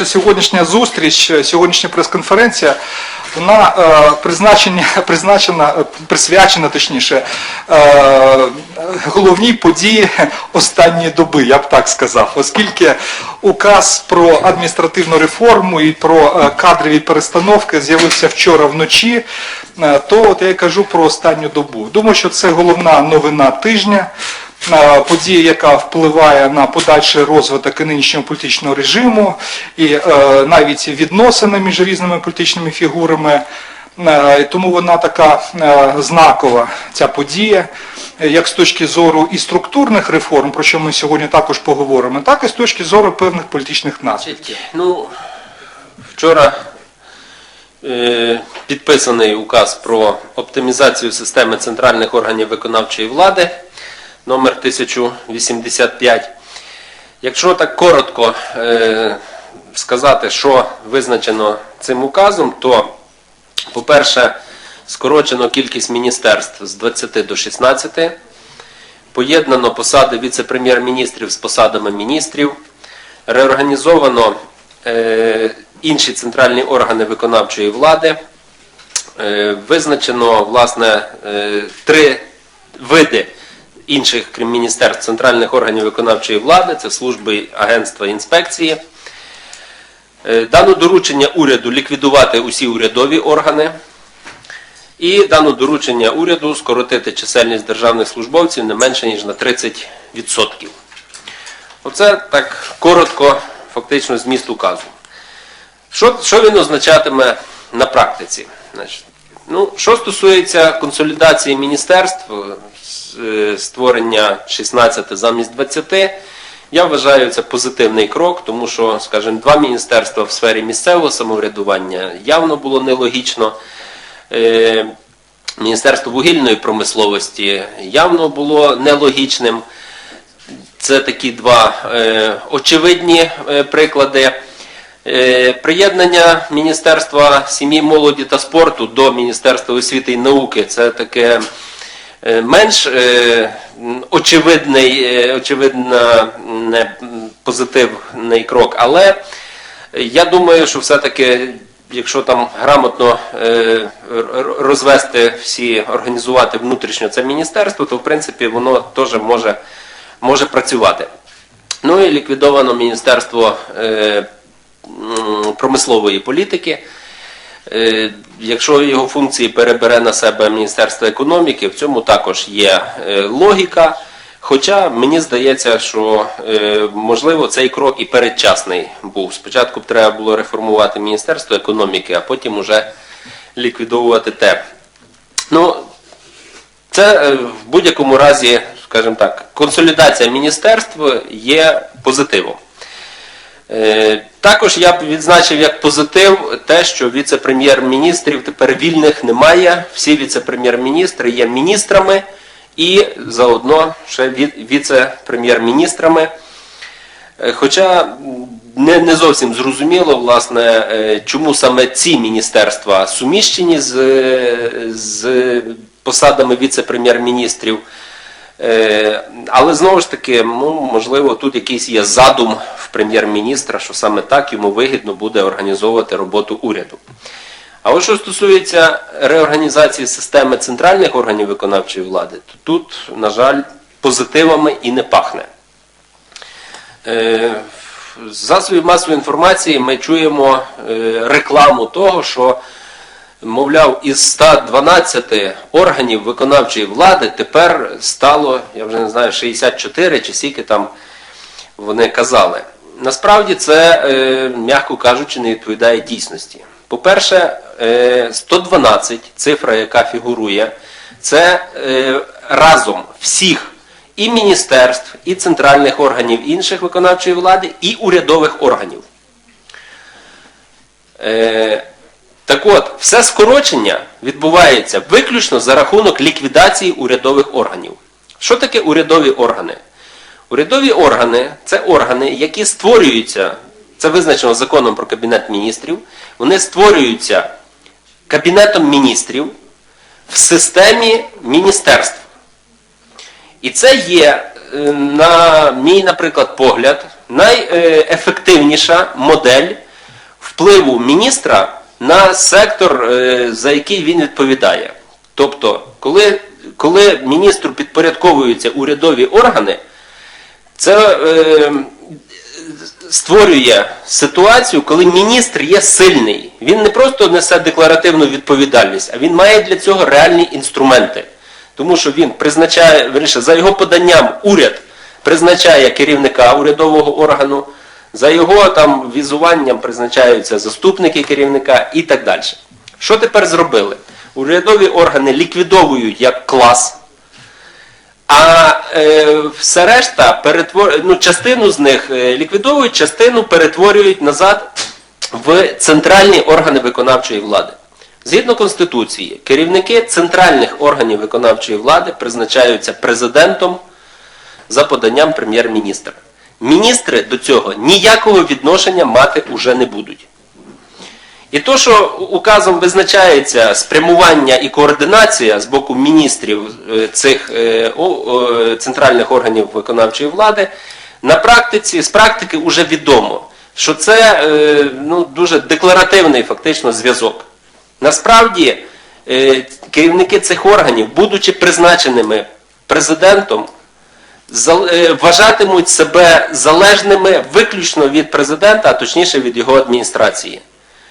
наша сьогоднішня зустріч, е, сьогоднішня прес-конференція, вона е, призначена, е, присвячена точніше е, головній події останньої доби, я б так сказав, оскільки указ про адміністративну реформу і про кадрові перестановки з'явився вчора вночі, то от я кажу про останню добу. Думаю, що це головна новина тижня подія, яка впливає на подальший розвиток і нинішнього політичного режиму, і е, навіть відносини між різними політичними фігурами. Е, Тому вона така е, знакова, ця подія, як з точки зору і структурних реформ, про що ми сьогодні також поговоримо, так і з точки зору певних політичних наслідків. Ну, вчора е, підписаний указ про оптимізацію системи центральних органів виконавчої влади номер 1085. Якщо так коротко е, сказати, що визначено цим указом, то, по-перше, скорочено кількість міністерств з 20 до 16, поєднано посади віце-прем'єр-міністрів з посадами міністрів, реорганізовано е, інші центральні органи виконавчої влади, е, визначено власне е, три види інших, крім міністерств, центральних органів виконавчої влади, це служби, агентства, інспекції. Е, Дано доручення уряду ліквідувати усі урядові органи. І дано доручення уряду скоротити чисельність державних службовців не менше, ніж на 30%. Оце так коротко, фактично, зміст указу. Що, що він означатиме на практиці? Значить, ну, що стосується консолідації міністерств, створення 16 замість 20, я вважаю це позитивний крок, тому що, скажімо, два міністерства в сфері місцевого самоврядування явно було нелогічно. Е, Міністерство вугільної промисловості явно було нелогічним. Це такі два е, очевидні е, приклади. Е, приєднання Міністерства сім'ї, молоді та спорту до Міністерства освіти і науки це таке е, менш е, очевидний, е, очевидно позитивний крок. Але я думаю, що все-таки, якщо там грамотно е, розвести всі, організувати внутрішньо це міністерство, то в принципі воно теж може, може працювати. Ну і ліквідовано Міністерство е, промислової політики. Е, Якщо його функції перебере на себе Міністерство економіки, в цьому також є е, логіка. Хоча мені здається, що е, можливо цей крок і передчасний був. Спочатку б треба було реформувати Міністерство економіки, а потім уже ліквідовувати те. Ну, це в будь-якому разі, скажімо так, консолідація міністерств є позитивом. Е, Також я б відзначив як позитив те, що віце-прем'єр-міністрів тепер вільних немає. Всі віце-прем'єр-міністри є міністрами і заодно ще віце-прем'єр-міністрами. Е, Хоча не, не зовсім зрозуміло, власне, е, чому саме ці міністерства суміщені з, з посадами віце-прем'єр-міністрів. Е, Але знову ж таки, ну, можливо, тут якийсь є задум в прем'єр-міністра, що саме так йому вигідно буде організовувати роботу уряду. А от що стосується реорганізації системи центральних органів виконавчої влади, то тут, на жаль, позитивами і не пахне. Е, засобів масової інформації ми чуємо е, рекламу того, що, мовляв, із 112 органів виконавчої влади тепер стало, я вже не знаю, 64 чи скільки там вони казали. Насправді це, е, м'яко кажучи, не відповідає дійсності. По-перше, е, 112, цифра, яка фігурує, це е, разом всіх і міністерств, і центральних органів інших виконавчої влади, і урядових органів. Так от, все скорочення відбувається виключно за рахунок ліквідації урядових органів. Що таке урядові органи? Урядові органи це органи, які створюються, це визначено законом про Кабінет міністрів, вони створюються Кабінетом міністрів в системі міністерств. І це є, е, на мій, наприклад, погляд, найефективніша модель впливу міністра на сектор, е, за який він відповідає. Тобто, коли, коли міністру підпорядковуються урядові органи, це е, створює ситуацію, коли міністр є сильний. Він не просто несе декларативну відповідальність, а він має для цього реальні інструменти. Тому що він призначає, верніше, за його поданням уряд призначає керівника урядового органу, за його там візуванням призначаються заступники керівника і так далі. Що тепер зробили? Урядові органи ліквідовують як клас, а е, все решта перетвор... ну, частину з них е, ліквідовують, частину перетворюють назад в центральні органи виконавчої влади. Згідно Конституції, керівники центральних органів виконавчої влади призначаються президентом за поданням прем'єр-міністра. Міністри до цього ніякого відношення мати уже не будуть. І то, що указом визначається спрямування і координація з боку міністрів е, цих е, центральних органів виконавчої влади, на практиці, з практики вже відомо, що це е, ну, дуже декларативний фактично зв'язок. Насправді, керівники цих органів, будучи призначеними президентом, вважатимуть себе залежними виключно від президента, а точніше від його адміністрації.